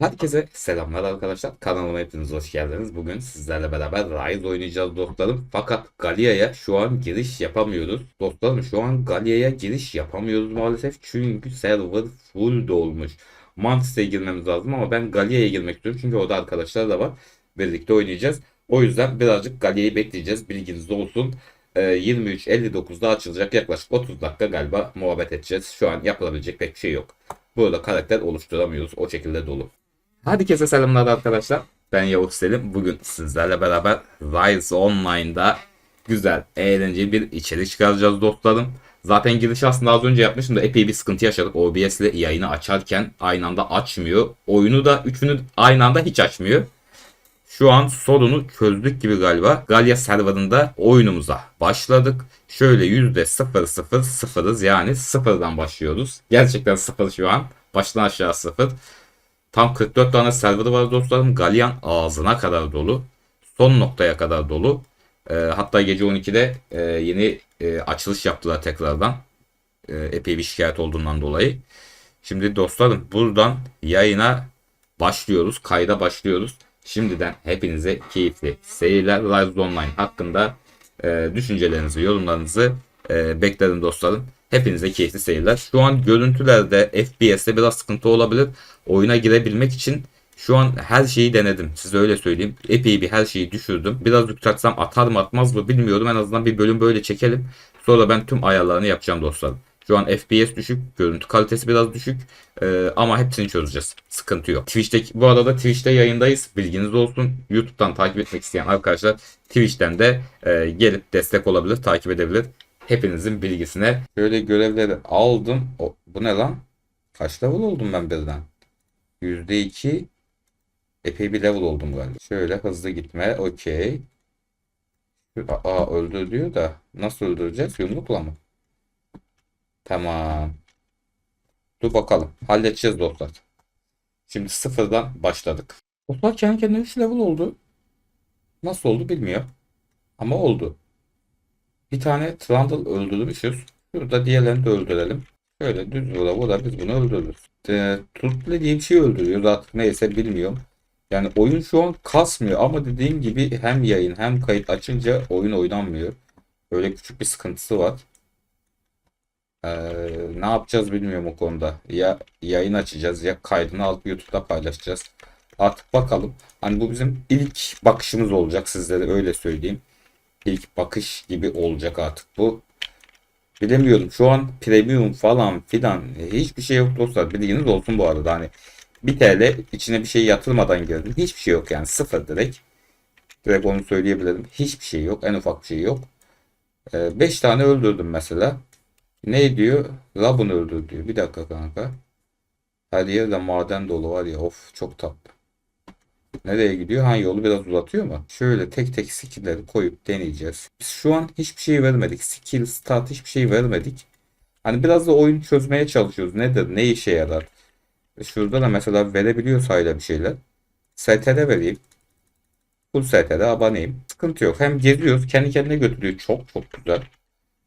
Herkese selamlar arkadaşlar. Kanalıma hepiniz hoş geldiniz. Bugün sizlerle beraber Rise oynayacağız dostlarım. Fakat Galia'ya şu an giriş yapamıyoruz. Dostlarım şu an Galia'ya giriş yapamıyoruz maalesef. Çünkü server full dolmuş. Mantis'e girmemiz lazım ama ben Galia'ya girmek istiyorum. Çünkü orada arkadaşlar da var. Birlikte oynayacağız. O yüzden birazcık Galia'yı bekleyeceğiz. Bilginiz olsun. Ee, 23.59'da açılacak. Yaklaşık 30 dakika galiba muhabbet edeceğiz. Şu an yapılabilecek pek bir şey yok. Burada karakter oluşturamıyoruz. O şekilde dolu. Herkese selamlar arkadaşlar. Ben Yavuz Selim. Bugün sizlerle beraber Rise Online'da güzel, eğlenceli bir içerik çıkaracağız dostlarım. Zaten girişi aslında az önce yapmıştım da epey bir sıkıntı yaşadık. OBS ile yayını açarken aynı anda açmıyor. Oyunu da üçünü aynı anda hiç açmıyor. Şu an sorunu çözdük gibi galiba. Galya serverında oyunumuza başladık. Şöyle %000 sıfırız yani sıfırdan başlıyoruz. Gerçekten sıfır şu an. Baştan aşağı sıfır. Tam 44 tane serverı var dostlarım. Galyan ağzına kadar dolu. Son noktaya kadar dolu. Ee, hatta gece 12'de e, yeni e, açılış yaptılar tekrardan. E, epey bir şikayet olduğundan dolayı. Şimdi dostlarım buradan yayına başlıyoruz. Kayda başlıyoruz. Şimdiden hepinize keyifli seyirler. Rise Online hakkında e, düşüncelerinizi, yorumlarınızı e, beklerim dostlarım. Hepinize keyifli seyirler. Şu an görüntülerde FPS'te biraz sıkıntı olabilir. Oyuna girebilmek için şu an her şeyi denedim. Size öyle söyleyeyim. Epey bir her şeyi düşürdüm. Biraz yükseltsem atar mı atmaz mı bilmiyorum. En azından bir bölüm böyle çekelim. Sonra ben tüm ayarlarını yapacağım dostlarım. Şu an FPS düşük, görüntü kalitesi biraz düşük Ee, ama hepsini çözeceğiz. Sıkıntı yok. Twitch'te bu arada Twitch'te yayındayız. Bilginiz olsun. YouTube'dan takip etmek isteyen arkadaşlar Twitch'ten de e, gelip destek olabilir, takip edebilir. Hepinizin bilgisine. Şöyle görevleri aldım. O, bu ne lan? Kaç level oldum ben birden? %2 epey bir level oldum galiba. Şöyle hızlı gitme. Okey. Aa öldür diyor da nasıl öldüreceğiz? Yumrukla mı? Tamam. Dur bakalım. Halledeceğiz dostlar. Şimdi sıfırdan başladık. Dostlar kendi kendine 3 level oldu. Nasıl oldu bilmiyorum. Ama oldu. Bir tane Trundle öldürmüşüz. Şurada diğerlerini de öldürelim. Şöyle düz vura vura biz bunu öldürürüz. E, Tutlu diye bir şey öldürüyoruz artık neyse bilmiyorum. Yani oyun şu an kasmıyor ama dediğim gibi hem yayın hem kayıt açınca oyun oynanmıyor. Böyle küçük bir sıkıntısı var. Ee, ne yapacağız bilmiyorum o konuda. Ya yayın açacağız ya kaydını alıp YouTube'da paylaşacağız. Artık bakalım. Hani bu bizim ilk bakışımız olacak sizlere öyle söyleyeyim. İlk bakış gibi olacak artık bu. Bilemiyorum. Şu an premium falan filan e, hiçbir şey yok dostlar. Bilginiz olsun bu arada. Hani 1 TL içine bir şey yatırmadan girdim. Hiçbir şey yok yani sıfır direkt. Direkt onu söyleyebilirim. Hiçbir şey yok. En ufak bir şey yok. 5 tane öldürdüm mesela. Ne diyor? Rabun öldür diyor. Bir dakika kanka. Her yerde maden dolu var ya. Of çok tatlı. Nereye gidiyor? Ha yolu biraz uzatıyor mu? Şöyle tek tek skill'leri koyup deneyeceğiz. Biz şu an hiçbir şey vermedik. Skill, stat hiçbir şey vermedik. Hani biraz da oyun çözmeye çalışıyoruz. Nedir? Ne işe yarar? Şurada da mesela verebiliyor sayıda bir şeyler. STR vereyim. Full STR aboneyim. Sıkıntı yok. Hem geziyoruz. Kendi kendine götürüyor. Çok çok güzel.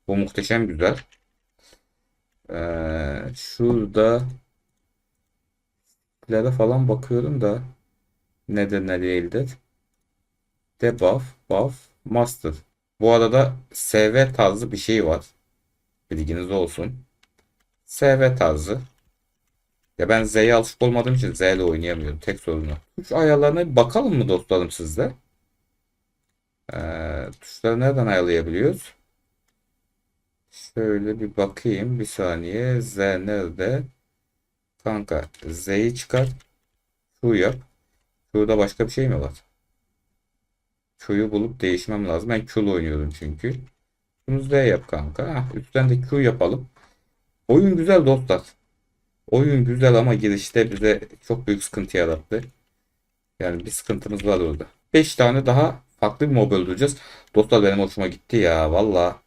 Bu muhteşem güzel. Ee, şurada Lere falan bakıyorum da nedir ne değildir. Debuff, buff, master. Bu arada SV tarzı bir şey var. Bilginiz olsun. SV tarzı. Ya ben Z'ye alışık olmadığım için Z ile oynayamıyorum. Tek sorunu. Tuş ayarlarına bakalım mı dostlarım sizde? Ee, tuşları nereden ayarlayabiliyoruz? Şöyle bir bakayım. Bir saniye. Z nerede? Kanka Z'yi çıkar. Q yap. Q'da başka bir şey mi var? Q'yu bulup değişmem lazım. Ben Q'lu oynuyorum çünkü. Bunu Z yap kanka. Heh, üstten de Q yapalım. Oyun güzel dostlar. Oyun güzel ama girişte bize çok büyük sıkıntı yarattı. Yani bir sıkıntımız var orada. 5 tane daha farklı bir mob öldüreceğiz. Dostlar benim hoşuma gitti ya. Valla.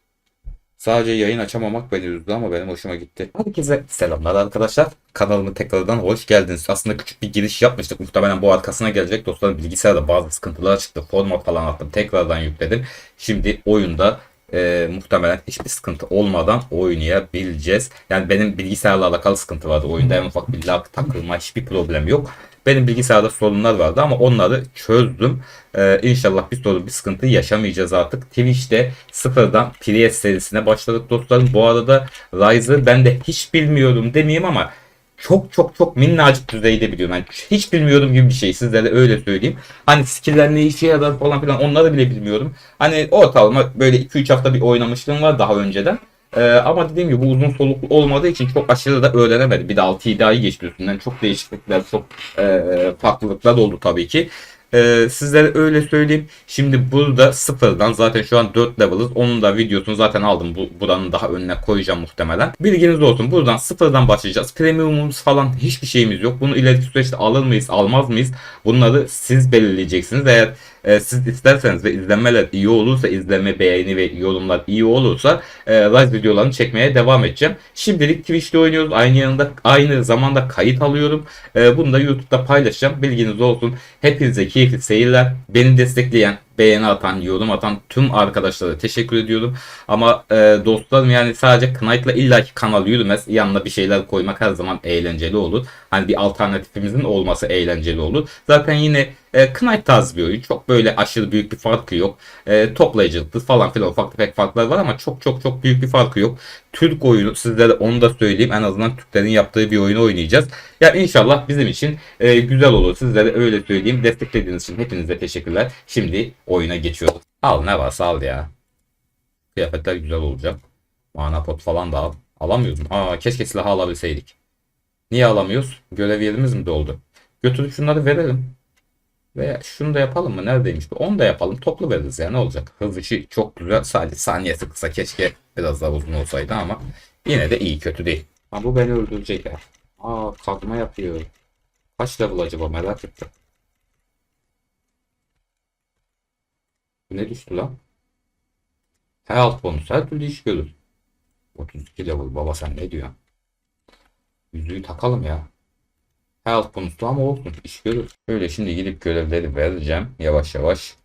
Sadece yayın açamamak beni üzdü ama benim hoşuma gitti. Herkese selamlar arkadaşlar. Kanalıma tekrardan hoş geldiniz. Aslında küçük bir giriş yapmıştık. Muhtemelen bu arkasına gelecek. Dostlarım bilgisayarda bazı sıkıntılar çıktı. Format falan attım. Tekrardan yükledim. Şimdi oyunda e, muhtemelen hiçbir sıkıntı olmadan oynayabileceğiz. Yani benim bilgisayarla alakalı sıkıntı vardı oyunda. En ufak bir lag takılma hiçbir problem yok. Benim bilgisayarda sorunlar vardı ama onları çözdüm. Ee, inşallah bir sorun bir sıkıntı yaşamayacağız artık. Twitch'te sıfırdan Prius serisine başladık dostlarım. Bu arada Rise'ı ben de hiç bilmiyorum demeyeyim ama çok çok çok minnacık düzeyde biliyorum. Yani hiç bilmiyorum gibi bir şey sizlere öyle söyleyeyim. Hani skill'ler ne işe yarar falan filan onları bile bilmiyorum. Hani ortalama böyle 2-3 hafta bir oynamışlığım var daha önceden. Ee, ama dediğim gibi bu uzun soluklu olmadığı için çok aşırı da öğrenemedim. Bir de 6-7 ay geçti üstünden. Çok değişiklikler, çok e, farklılıklar oldu tabii ki. Ee, sizlere öyle söyleyeyim. Şimdi burada sıfırdan zaten şu an 4 level'ız. Onun da videosunu zaten aldım. Bu, buranın daha önüne koyacağım muhtemelen. Bilginiz olsun. Buradan sıfırdan başlayacağız. Premiumumuz falan hiçbir şeyimiz yok. Bunu ileriki süreçte alır mıyız, almaz mıyız? Bunları siz belirleyeceksiniz. Eğer e, siz isterseniz ve izlenmeler iyi olursa, izlenme, beğeni ve yorumlar iyi olursa e, live videolarını çekmeye devam edeceğim. Şimdilik Twitch'te oynuyoruz. Aynı yanında aynı zamanda kayıt alıyorum. E, bunu da YouTube'da paylaşacağım. Bilginiz olsun. Hepinize keyifli seyirler. Beni destekleyen, beğeni atan, yorum atan tüm arkadaşlara teşekkür ediyorum. Ama e, dostlarım yani sadece Knight'la illaki kanal yürümez. Yanına bir şeyler koymak her zaman eğlenceli olur. Hani bir alternatifimizin olması eğlenceli olur. Zaten yine e, Knight tarzı bir oyun. Çok böyle aşırı büyük bir farkı yok. E, toplayıcılıklı falan filan ufak tefek farklar var ama çok çok çok büyük bir farkı yok. Türk oyunu sizlere onu da söyleyeyim. En azından Türklerin yaptığı bir oyunu oynayacağız. Ya inşallah bizim için e, güzel olur. Sizlere öyle söyleyeyim. Desteklediğiniz için hepinize teşekkürler. Şimdi oyuna geçiyoruz. Al ne varsa al ya. Kıyafetler güzel olacak. Mana pot falan da al. Alamıyordum. Aa keşke silahı alabilseydik. Niye alamıyoruz? Görev yerimiz mi doldu? Götürüp şunları verelim. Ve şunu da yapalım mı? Neredeymiş bu? Onu da yapalım. Toplu veririz ya. Ne olacak? Hız işi çok güzel. Sadece saniyesi kısa. Keşke biraz daha uzun olsaydı ama yine de iyi. Kötü değil. Ha bu beni öldürecek ya. Aa kazma yapıyor. Kaç level acaba merak ettim. Ne düştü lan? Her alt bonus her türlü iş görür. 32 level baba sen ne diyorsun? Yüzüğü takalım ya. Her alt bonuslu ama olsun iş görür. Öyle şimdi gidip görevleri vereceğim yavaş yavaş.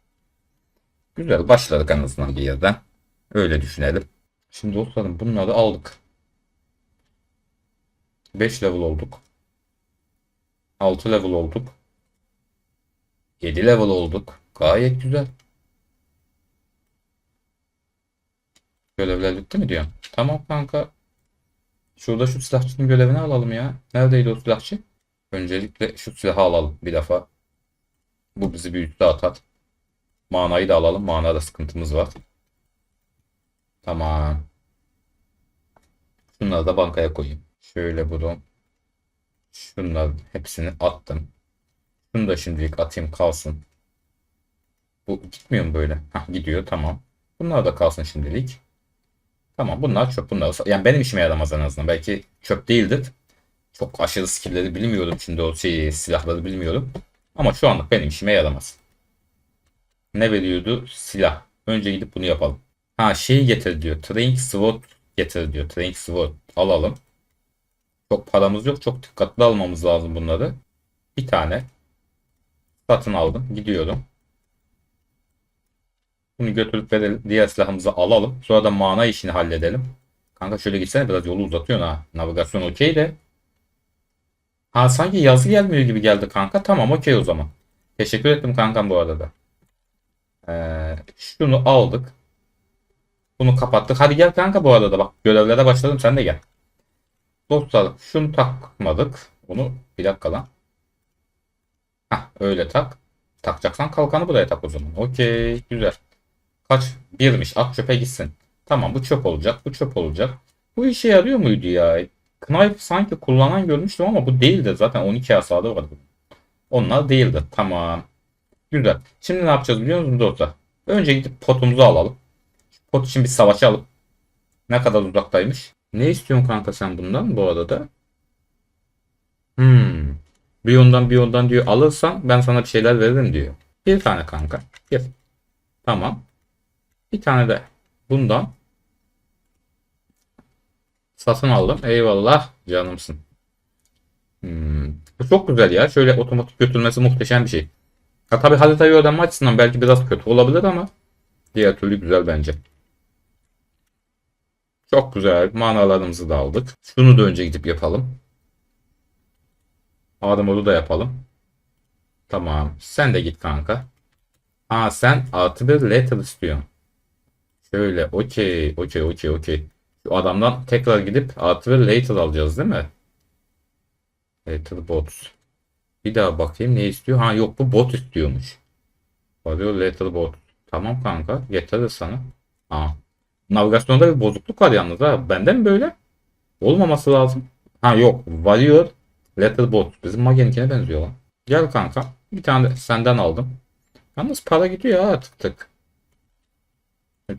Güzel başladık en azından bir yerden. Öyle düşünelim. Şimdi dostlarım bunları aldık. 5 level olduk. 6 level olduk. 7 level olduk. Gayet güzel. Görevler bitti mi diyor. Tamam kanka. Şurada şu silahçının görevini alalım ya. Neredeydi o silahçı? Öncelikle şu silahı alalım bir defa. Bu bizi bir üstte atar. Manayı da alalım. Manada sıkıntımız var. Tamam. Şunları da bankaya koyayım. Şöyle bunu. Şunların hepsini attım. Şunu da şimdilik atayım kalsın. Bu gitmiyor mu böyle? Hah gidiyor tamam. Bunlar da kalsın şimdilik. Tamam bunlar çöp bunlar. Yani benim işime yaramaz en azından. Belki çöp değildir. Çok aşırı skill'leri bilmiyorum şimdi o şey, silahları bilmiyorum. Ama şu anlık benim işime yaramaz. Ne veriyordu? Silah. Önce gidip bunu yapalım. Ha şeyi getir diyor. Training Sword getir diyor. Training Sword alalım. Çok paramız yok. Çok dikkatli almamız lazım bunları. Bir tane satın aldım. Gidiyorum. Bunu götürüp verelim. Diğer silahımızı alalım. Sonra da mana işini halledelim. Kanka şöyle gitsene biraz yolu uzatıyorsun ha. Navigasyon okey de. Ha sanki yazı gelmiyor gibi geldi kanka. Tamam okey o zaman. Teşekkür ettim kankam bu arada. Ee, şunu aldık. Bunu kapattık. Hadi gel kanka bu arada bak görevlere başladım sen de gel. Dostlar şunu takmadık. Bunu bir dakika lan. Hah öyle tak. Takacaksan kalkanı buraya tak o zaman. Okey güzel. Kaç? Birmiş. At çöpe gitsin. Tamam bu çöp olacak. Bu çöp olacak. Bu işe yarıyor muydu ya? Knife sanki kullanan görmüştüm ama bu değildi. Zaten 12 hasarı vardı. Onlar değildi. Tamam. Güzel. Şimdi ne yapacağız biliyor musunuz dostlar? Önce gidip potumuzu alalım. Pot için bir savaşalım. Ne kadar uzaktaymış? Ne istiyorsun kanka sen bundan bu arada? Hmm. Bir yondan bir yondan diyor alırsan ben sana bir şeyler veririm diyor. Bir tane kanka. Bir. Tamam. Bir tane de bundan satın aldım. Eyvallah canımsın. Hmm. Bu çok güzel ya. Şöyle otomatik götürmesi muhteşem bir şey. Ha tabi haritayı öğrenme açısından belki biraz kötü olabilir ama diğer türlü güzel bence. Çok güzel. Manalarımızı da aldık. Şunu da önce gidip yapalım. Armor'u da yapalım. Tamam. Sen de git kanka. Aa sen artı bir letter istiyorsun. Şöyle okey okey okey okey. Şu adamdan tekrar gidip artı bir letter alacağız değil mi? Letter bots. Bir daha bakayım ne istiyor? Ha yok bu bot istiyormuş. Arıyor letter bot. Tamam kanka getirir sana. Aa. Navigasyonda bir bozukluk var yalnız ha. Bende mi böyle? Olmaması lazım. Ha yok. Varıyor letter bot. Bizim Magen'inkine benziyor lan. Gel kanka. Bir tane de senden aldım. Yalnız para gidiyor ha tık tık.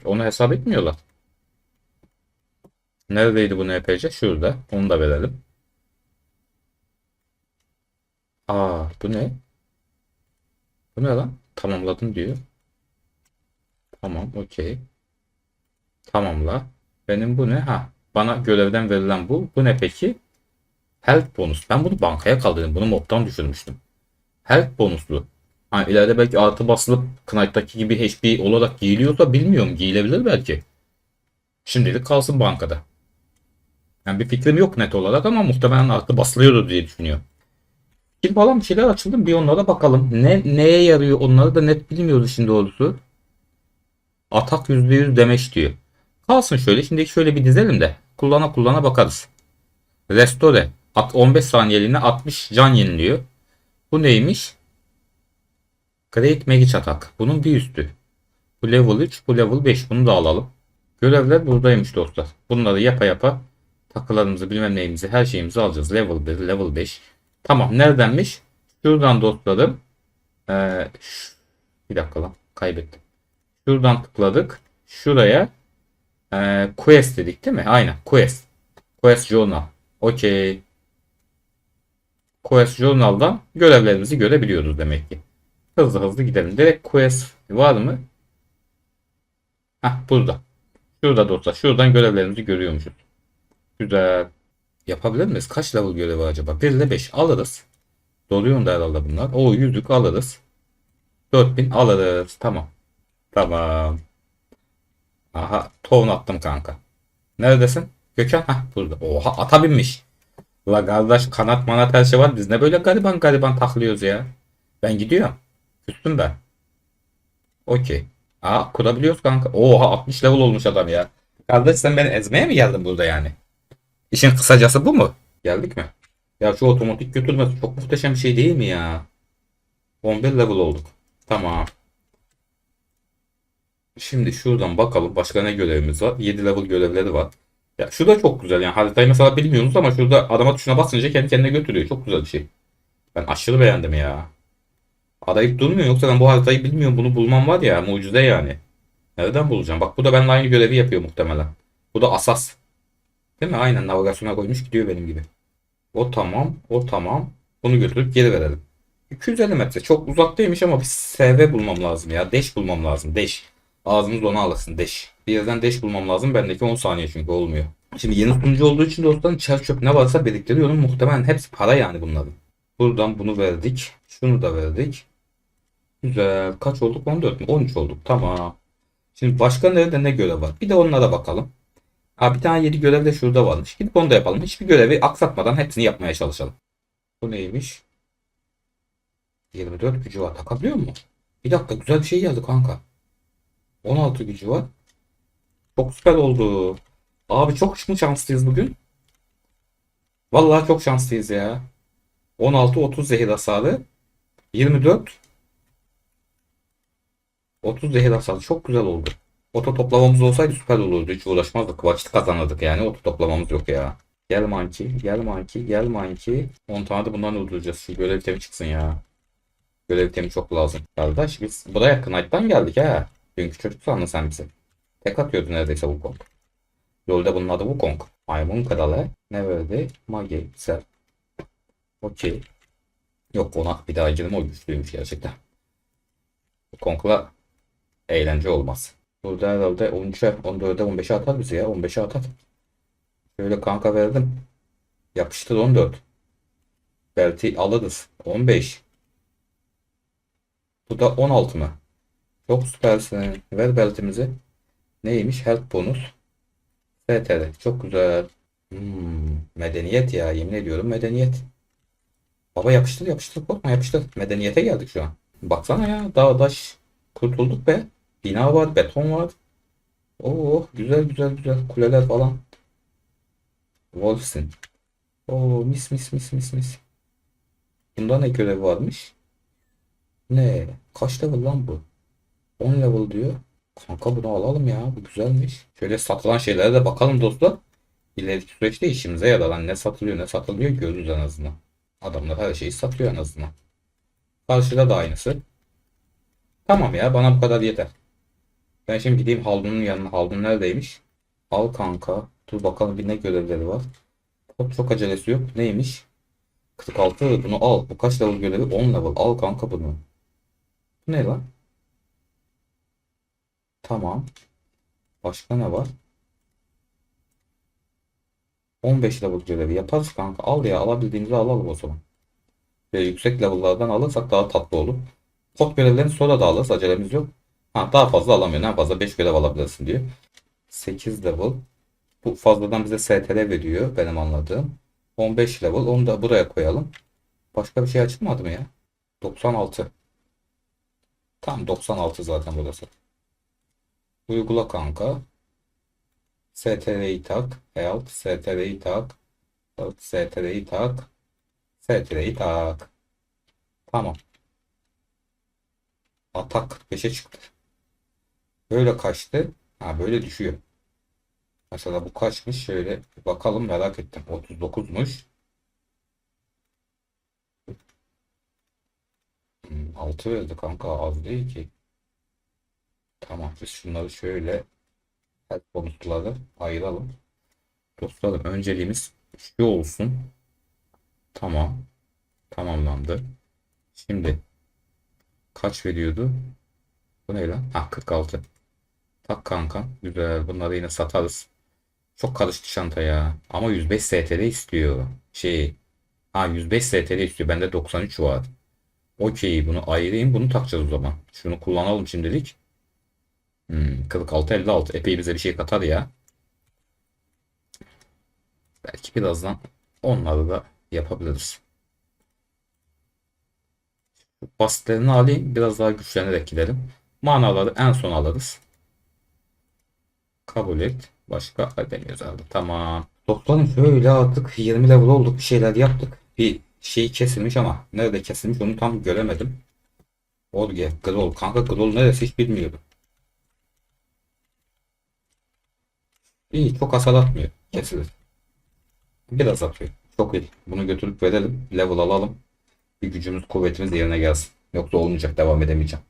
Onu hesap etmiyorlar. Neredeydi bu NPC? Şurada. Onu da verelim. Aa bu ne? Bu ne lan? Tamamladım diyor. Tamam okey. Tamamla. Benim bu ne? Ha bana görevden verilen bu. Bu ne peki? Health bonus. Ben bunu bankaya kaldırdım. Bunu mobtan düşürmüştüm. Health bonuslu. Hani ileride belki artı basılıp Knight'taki gibi HP olarak giyiliyorsa bilmiyorum. Giyilebilir belki. Şimdilik kalsın bankada. Yani bir fikrim yok net olarak ama muhtemelen artı basılıyordur diye düşünüyorum. Skill falan bir şeyler açıldı. Bir onlara bakalım. Ne, neye yarıyor onları da net bilmiyoruz şimdi doğrusu. Atak %100 demeç diyor. Kalsın şöyle. Şimdi şöyle bir dizelim de. Kullana kullana bakarız. Restore. At 15 saniyeliğine 60 can yeniliyor. Bu neymiş? Great Magic Attack. Bunun bir üstü. Bu level 3, bu level 5. Bunu da alalım. Görevler buradaymış dostlar. Bunları yapa yapa takılarımızı bilmem neyimizi her şeyimizi alacağız. Level 1, level 5. Tamam neredenmiş? Şuradan dostlarım. Ee, bir dakika lan kaybettim. Şuradan tıkladık. Şuraya ee, quest dedik değil mi? Aynen quest. Quest journal. Okey. Quest journal'dan görevlerimizi görebiliyoruz demek ki. Hızlı hızlı gidelim. Direkt quest var mı? Hah burada. Şurada dostlar. Şuradan görevlerimizi görüyormuşuz. Güzel. Yapabilir miyiz? Kaç level görevi acaba? 1 ile 5 alırız. Doluyor da herhalde bunlar. O yüzük alırız. 4000 alırız. Tamam. Tamam. Aha tohum attım kanka. Neredesin? Gökhan? Hah burada. Oha ata binmiş. La kardeş kanat manat her şey var. Biz ne böyle gariban gariban taklıyoruz ya. Ben gidiyorum. Küstüm ben. Okey. Aa kurabiliyoruz kanka. Oha 60 level olmuş adam ya. Kardeş sen beni ezmeye mi geldin burada yani? İşin kısacası bu mu? Geldik mi? Ya şu otomatik götürmesi çok muhteşem bir şey değil mi ya? 11 level olduk. Tamam. Şimdi şuradan bakalım başka ne görevimiz var? 7 level görevleri var. Ya şu da çok güzel yani haritayı mesela bilmiyorsunuz ama şurada arama tuşuna basınca kendi kendine götürüyor. Çok güzel bir şey. Ben aşırı beğendim ya. Arayıp durmuyor yoksa ben bu haritayı bilmiyorum bunu bulmam var ya mucize yani. Nereden bulacağım? Bak bu da benimle aynı görevi yapıyor muhtemelen. Bu da asas. Değil mi? Aynen navigasyona koymuş gidiyor benim gibi. O tamam. O tamam. Bunu götürüp geri verelim. 250 metre. Çok uzaktaymış ama bir SV bulmam lazım ya. Deş bulmam lazım. Deş. Ağzımız ona alasın. Deş. Bir yerden deş bulmam lazım. Bendeki 10 saniye çünkü olmuyor. Şimdi yeni sunucu olduğu için dostlarım çer çöp ne varsa biriktiriyorum. Muhtemelen hepsi para yani bunların. Buradan bunu verdik. Şunu da verdik. Güzel. Kaç olduk? 14 mü? 13 olduk. Tamam. Şimdi başka nerede ne görev var? Bir de onlara bakalım. Ha bir tane 7 görev de şurada varmış. Gidip onu da yapalım. Hiçbir görevi aksatmadan hepsini yapmaya çalışalım. Bu neymiş? 24 gücü var. Takabiliyor mu? Bir dakika güzel bir şey geldi kanka. 16 gücü var. Çok süper oldu. Abi çok mu şanslıyız bugün? Vallahi çok şanslıyız ya. 16 30 zehir hasarı. 24 30 zehir hasarı. Çok güzel oldu. Oto toplamamız olsaydı süper olurdu. Hiç uğraşmazdık. Vakit kazanırdık yani. Oto toplamamız yok ya. Gel Manki. Gel Manki. Gel Manki. 10 tane de bundan öldüreceğiz. Şu görev temi çıksın ya. Görev temi çok lazım. Kardeş biz buraya Knight'tan geldik ha. Dünkü çocuk sandın sen bizi. Tek atıyordu neredeyse Wukong. Yolda bunun adı Wukong. Maymun kralı. Ne verdi? Magi. Güzel. Okey. Yok ona bir daha girdim o güçlüymüş gerçekten. Wukong'la eğlence olmaz. Burada herhalde 13'e, 14'e, 15'e atar bizi ya. 15'e atar. Şöyle kanka verdim. Yapıştır 14. Belti alırız. 15. Bu da 16 mı? Çok süpersin. Ver beltimizi. Neymiş? Health bonus. STR. Çok güzel. Hmm, medeniyet ya. Yemin ediyorum medeniyet. Baba yapıştır yapıştır korkma yapıştır. Medeniyete geldik şu an. Baksana ya dağ taş kurtulduk be. Bina var beton var. Oo güzel güzel güzel kuleler falan. Wolfsin. Oo mis mis mis mis mis. Bunda ne görev varmış? Ne? Kaç level lan bu? 10 level diyor. Kanka bunu alalım ya. Bu güzelmiş. Şöyle satılan şeylere de bakalım dostlar. İleriki süreçte işimize yarar. Ne satılıyor ne satılıyor görürüz en azından. Adamlar her şeyi satıyor en azından. Karşıda da aynısı. Tamam ya bana bu kadar yeter. Ben şimdi gideyim Haldun'un yanına. Haldun neredeymiş? Al kanka. Dur bakalım bir ne görevleri var. Çok, çok acelesi yok. Neymiş? 46 bunu al. Bu kaç level görevi? 10 level. Al kanka bunu. Bu ne lan? Tamam. Başka ne var? 15 level görevi yaparız kanka. Al ya alabildiğimizi alalım o zaman. Ve yüksek level'lardan alırsak daha tatlı olur. Kod görevlerini sonra da alırız. Acelemiz yok. Ha, daha fazla alamıyor. En fazla 5 görev alabilirsin diyor. 8 level. Bu fazladan bize STR veriyor benim anladığım. 15 level. Onu da buraya koyalım. Başka bir şey açılmadı mı ya? 96. Tam 96 zaten burası. Uygula kanka. STR'yi tak. Health. STR'yi tak. Health, STR'yi tak. STR'yi tak. Tamam. Atak 45'e çıktı. Böyle kaçtı. Ha böyle düşüyor. Mesela bu kaçmış? Şöyle bakalım merak ettim. 39'muş. Hmm, 6 verdi kanka az değil ki. Tamam biz şunları şöyle her bonusları ayıralım. Dostlarım önceliğimiz şu olsun. Tamam. Tamamlandı. Şimdi kaç veriyordu? Bu ne lan? Ah 46. Tak kanka. Güzel. Bunları yine satarız. Çok karıştı çanta ya. Ama 105 STR istiyor. Şey. Ha 105 STR istiyor. Bende 93 var. Okey bunu ayırayım. Bunu takacağız o zaman. Şunu kullanalım şimdilik. Hmm, 46 56. Epey bize bir şey katar ya. Belki birazdan onları da yapabiliriz. Basitlerini alayım. Biraz daha güçlenerek gidelim. Manaları en son alırız. Kabul et. Başka demiyoruz herhalde. Tamam. Dostlarım şöyle artık 20 level olduk. Bir şeyler yaptık. Bir şey kesilmiş ama nerede kesilmiş onu tam göremedim. Orge, Grol. Kanka Grol neresi hiç bilmiyorum. İyi çok hasar atmıyor. Kesilir. Biraz atıyor. Çok iyi. Bunu götürüp verelim. Level alalım. Bir gücümüz kuvvetimiz yerine gelsin. Yoksa olmayacak. Devam edemeyeceğim.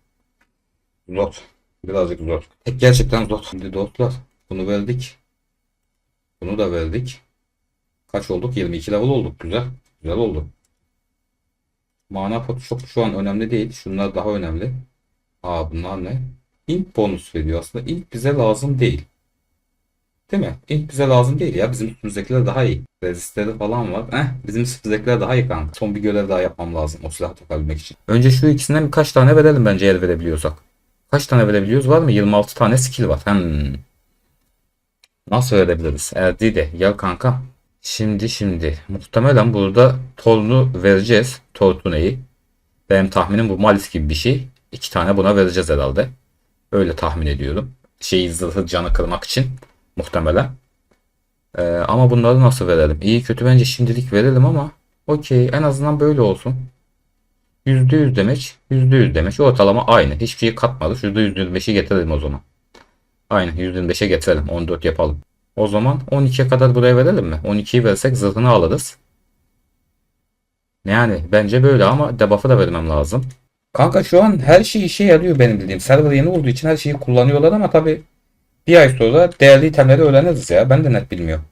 Zor. Birazcık zor. Tek gerçekten zor. Şimdi dostlar bunu verdik. Bunu da verdik. Kaç olduk? 22 level olduk. Güzel. Güzel oldu. Mana potu çok şu an önemli değil. Şunlar daha önemli. Aa bunlar ne? İlk bonus veriyor aslında. İlk bize lazım değil. Değil mi? İlk bize lazım değil ya. Bizim üstümüzdekiler daha iyi. Rezistleri falan var. Eh, bizim üstümüzdekiler daha iyi kanka. Son bir görev daha yapmam lazım o silahı takabilmek için. Önce şu ikisinden birkaç tane verelim bence eğer verebiliyorsak. Kaç tane verebiliyoruz? Var mı? 26 tane skill var. Hmm. Nasıl verebiliriz? Evet de gel kanka. Şimdi şimdi. Muhtemelen burada torunu vereceğiz. Tortuneyi. Benim tahminim bu Malis gibi bir şey. İki tane buna vereceğiz herhalde. Öyle tahmin ediyorum. Şeyi zırhı canı kırmak için. Muhtemelen. Ee, ama bunları nasıl verelim? İyi kötü bence şimdilik verelim ama okey en azından böyle olsun. %100 demek. %100 demek. Ortalama aynı. Hiçbir şey katmadı. Şurada %125'i getirelim o zaman. Aynı %25'e getirelim. 14 yapalım. O zaman 12'ye kadar buraya verelim mi? 12'yi versek zırhını alırız. Yani bence böyle ama debuff'ı da vermem lazım. Kanka şu an her şey işe yarıyor benim bildiğim. Server yeni olduğu için her şeyi kullanıyorlar ama tabi bir ay sonra değerli itemleri öğreniriz ya. Ben de net bilmiyorum.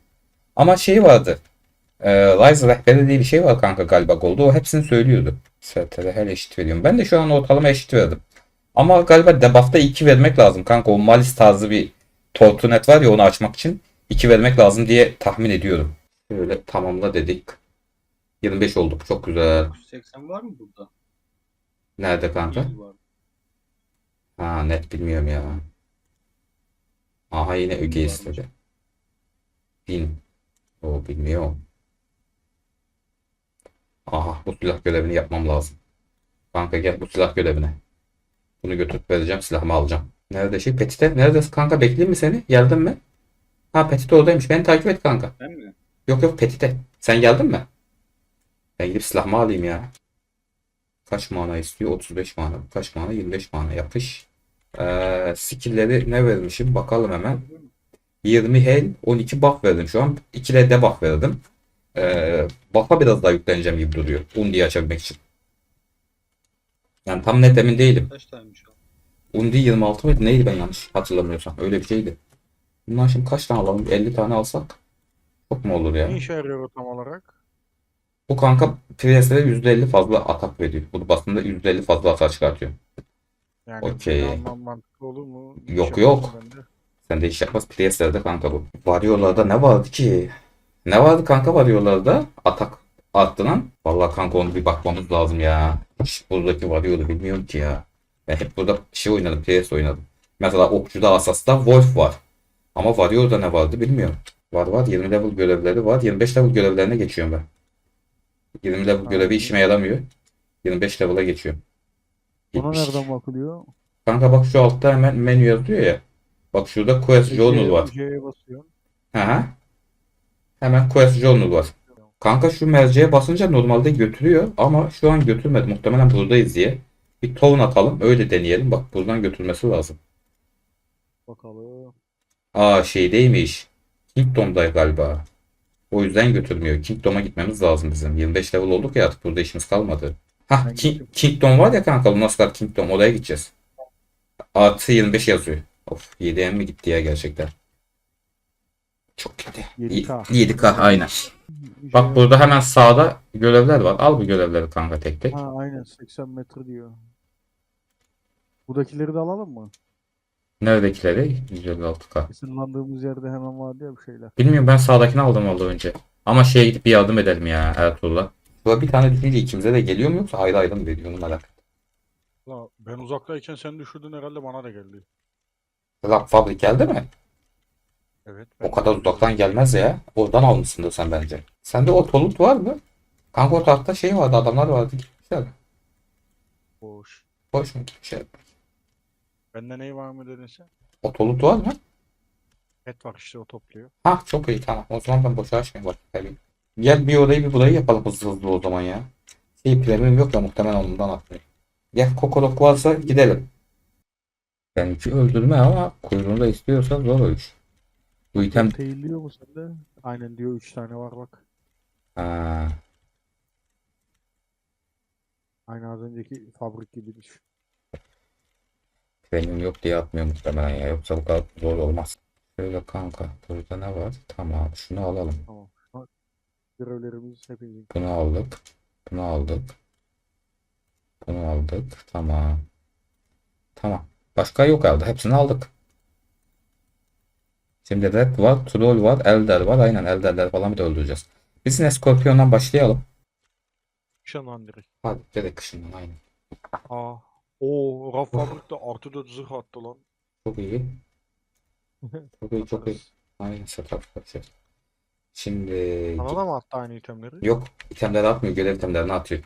Ama şey vardı. E, Rise rehberi diye bir şey var kanka galiba Gold'da. O hepsini söylüyordu. STR her eşit veriyorum. Ben de şu an ortalama eşit verdim. Ama galiba debuff'ta 2 vermek lazım kanka. O Malis tarzı bir Tortunet var ya onu açmak için 2 vermek lazım diye tahmin ediyorum. Şöyle tamamla dedik. 25 olduk. Çok güzel. 180 var mı burada? Nerede kanka? 100 var. Ha net bilmiyorum ya. Aha yine öge istedi. Bin. O bilmiyorum. Aha bu silah görevini yapmam lazım. Kanka gel bu silah görevine. Bunu götürüp vereceğim silahımı alacağım. Nerede şey Petite? Neredesin kanka bekleyeyim mi seni? Geldin mi? Ha Petite oradaymış. Beni takip et kanka. Ben mi? Yok yok Petite. Sen geldin mi? Ben gidip silahımı alayım ya. Kaç mana istiyor? 35 mana. Kaç mana? 25 mana. Yapış. Ee, skill'leri ne vermişim? Bakalım hemen. 20 heal, 12 buff verdim şu an. 2 de debuff verdim. Ee, buff'a biraz daha yükleneceğim gibi duruyor. Undi'yi açabilmek için. Yani tam net emin değilim. Kaç taneymiş o? Undi 26 mıydı? Neydi ben yanlış hatırlamıyorsam. Öyle bir şeydi. Bundan şimdi kaç tane alalım? 50 tane alsak. Çok mu olur ya? Ne işe yarıyor tam olarak? Bu kanka Priest'e %50 fazla atak veriyor. Bu basında %50 fazla atak çıkartıyor. Yani Okey. mantıklı olur mu? Bir Yok, yok. yapamam ben de. Sen de iş yapmaz Priest'lerde kanka bu. Varıyorlarda ne vardı ki? Ne vardı kanka varıyorlarda? Atak arttıran. Vallahi kanka onu bir bakmamız lazım ya. Hiç buradaki varıyordu bilmiyorum ki ya. Ben hep burada şey oynadım. Priest oynadım. Mesela Okçu'da Asas'ta Wolf var. Ama Warrior'da ne vardı bilmiyorum. Var var 20 level görevleri var. 25 level görevlerine geçiyorum ben. 20 level görevi işime yaramıyor. 25 level'a geçiyorum. Buna 70. nereden bakılıyor? Kanka bak şu altta hemen menü yazıyor ya. Bak şurada Quest Journal var. C'ye basıyorsun. Hı hı. Hemen Quest Journal var. Kanka şu merceğe basınca normalde götürüyor ama şu an götürmedi. Muhtemelen buradayız diye. Bir tone atalım öyle deneyelim. Bak buradan götürmesi lazım. Bakalım. Aa şeydeymiş. Kingdom'da galiba. O yüzden götürmüyor. Kingdom'a gitmemiz lazım bizim. 25 level olduk ya artık burada işimiz kalmadı. Hah King. Kingdom var ya kanka bu Nascar Kingdom oraya gideceğiz. Artı 25 yazıyor. Of 7'ye mi gitti ya gerçekten? Çok gitti. 7K. 7K aynen. Bak burada hemen sağda görevler var. Al bu görevleri kanka tek tek. Ha aynen 80 metre diyor. Buradakileri de alalım mı? Neredekileri? 156K. Sınırlandığımız yerde hemen vardı ya bir şeyler. Bilmiyorum ben sağdakini aldım vallahi önce. Ama şeye gidip bir yardım edelim ya Ertuğrul'a. Burada bir tane düşünce ikimize de geliyor mu yoksa ayrı ayrı mı veriyor onu merak ettim. La, ben uzaktayken sen düşürdün herhalde bana da geldi. Lab Fabrik geldi mi? Evet. O kadar uzaktan gelmez ya. Oradan almışsındır sen bence. Sende o tolut var mı? Kanka o tarafta şey vardı adamlar vardı gitmişler. Boş. Boş mu gitmişler? Bende ney var mı dedin sen? O tolut var mı? Et var işte o topluyor. Ha çok iyi tamam. O zaman ben boşa açmayayım bak. Tabii. Gel bir orayı bir burayı yapalım hızlı hızlı o zaman ya. Şey premium yok ya muhtemelen ondan atlayayım. Gel kokolok varsa gidelim. Benimki öldürme ama kuyruğunu da istiyorsa zor o iş. Bu item... Teyliyor mu sende? Aynen diyor 3 tane var bak. Ha, Aynı az önceki fabrik gibi düşün. premium yok diye atmıyor muhtemelen ya. Yoksa bu kadar zor olmaz. Şöyle kanka. Burada ne var? Tamam şunu alalım. Tamam. Görevlerimiz hepimizin. Bunu aldık. Bunu aldık. Bunu aldık. Tamam. Tamam. Başka yok herhalde. Hepsini aldık. Şimdi Red var, Troll var, Elder var. Aynen Elderler falan bir de öldüreceğiz. Biz yine Scorpion'dan başlayalım. Şanan direkt. Hadi direkt kışından aynen. Aa. Oo, raf fabrikte artı 4 zırh attı lan. Çok iyi. Çok iyi, çok iyi. Aynen setup yapacağız. Şimdi Sana da mı attı aynı itemleri? yok itemleri atmıyor. Görev itemlerini atıyor.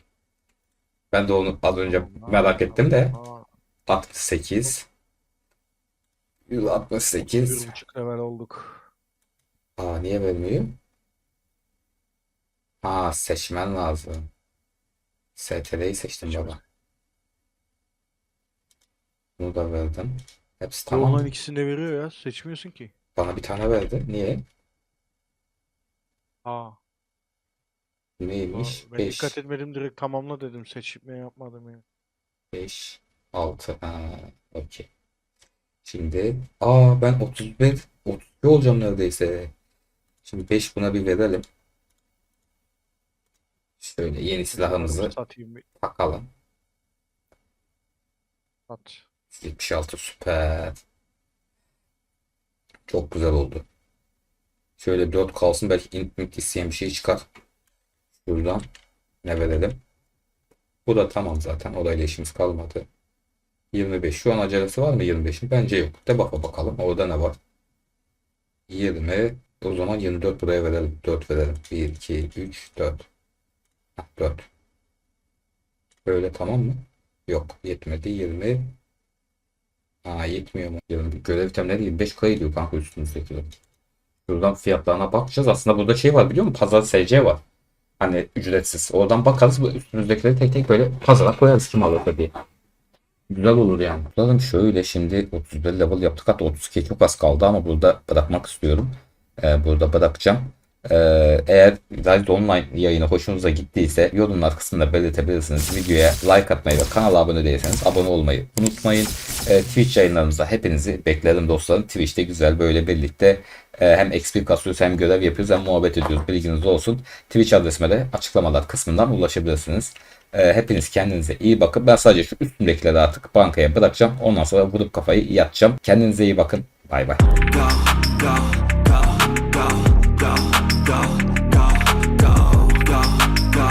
Ben de onu az önce merak ettim de. Aa, 68 168 Bir buçuk level olduk. Aa niye vermiyor? Ha seçmen lazım. STR'yi seçtim baba. Bunu da verdim. Hepsi Tamam. Olan ikisini de veriyor ya. Seçmiyorsun ki. Bana bir tane verdi. Niye? Aa. Neymiş? Ben 5, dikkat etmedim direkt tamamla dedim. Seçme yapmadım ya. 5, 6. Ha, okey. Şimdi, aa ben 31, 32 olacağım neredeyse. Şimdi 5 buna bir verelim. Şöyle yeni silahımızı Satayım takalım. Sat. 76 süper. Çok güzel oldu. Şöyle 4 kalsın belki intmit isteyen bir şey çıkar. Şuradan ne verelim? Bu da tamam zaten. Orayla işimiz kalmadı. 25. Şu an acelesi var mı 25'in? Bence yok. De baka bakalım. Orada ne var? 20. O zaman 24 buraya verelim. 4 verelim. 1, 2, 3, 4. Hah, 4. Böyle tamam mı? Yok. Yetmedi. 20. Aa yetmiyor mu? 20. Görev itemleri 25 kaya ediyor kanka üstümüzdekiler. Şuradan fiyatlarına bakacağız. Aslında burada şey var biliyor musun? Pazar SC var. Hani ücretsiz. Oradan bakarız. Üstümüzdekileri tek tek böyle pazara koyarız kim alır diye. Güzel olur yani. Bakalım şöyle şimdi 31 level yaptık. Hatta 32 çok az kaldı ama burada bırakmak istiyorum. Ee, burada bırakacağım. Ee, eğer Rise Online yayını hoşunuza gittiyse yorumlar kısmında belirtebilirsiniz. Videoya like atmayı ve kanala abone değilseniz abone olmayı unutmayın. Ee, Twitch yayınlarımızda hepinizi beklerim dostlarım. Twitch'te güzel böyle birlikte e, hem XP kasıyoruz hem görev yapıyoruz hem muhabbet ediyoruz. Bilginiz olsun. Twitch adresime de açıklamalar kısmından ulaşabilirsiniz. Ee, hepiniz kendinize iyi bakın. Ben sadece şu üstümdekileri artık bankaya bırakacağım. Ondan sonra vurup kafayı yatacağım. Kendinize iyi bakın. Bay bay.